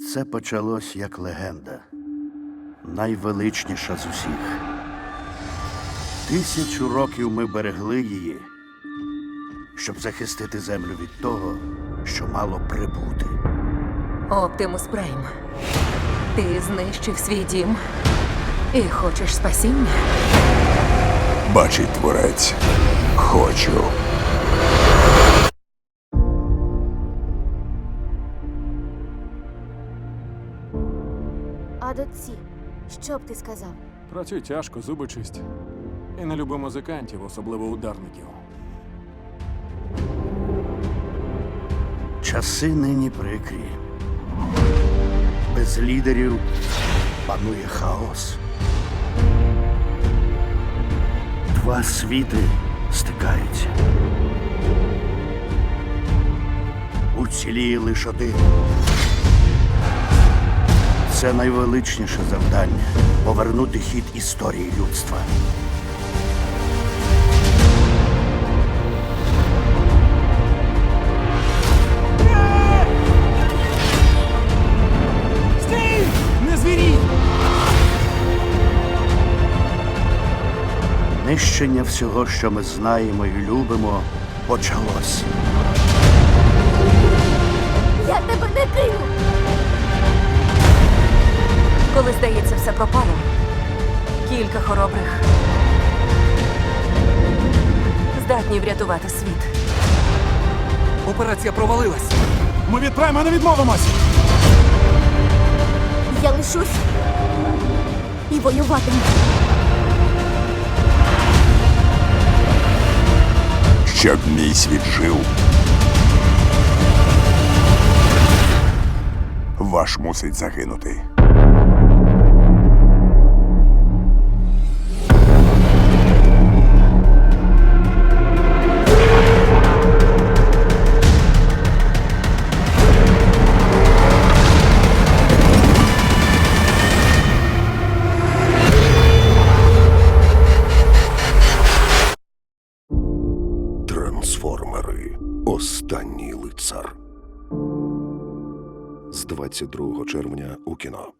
Це почалось як легенда, найвеличніша з усіх. Тисячу років ми берегли її, щоб захистити землю від того, що мало прибути. Оптимус Прайм. Ти знищив свій дім і хочеш спасіння? Бачить творець. Хочу. А доці, що б ти сказав? Працюй тяжко, зуби чисть. І не люби музикантів, особливо ударників. Часи нині прикрі. Без лідерів панує хаос. Два світи стикаються. Уціліє лише один. Це найвеличніше завдання повернути хід історії людства. Стій! Не звірій! Нищення всього, що ми знаємо і любимо, почалось. Все пропало. Кілька хоробрих здатні врятувати світ. Операція провалилась. Ми від прайма не відмовимось! Я лишусь і воюватиму. Щоб мій світ жив. Ваш мусить загинути. Трансформери. Останній лицар. З 22 червня у кіно.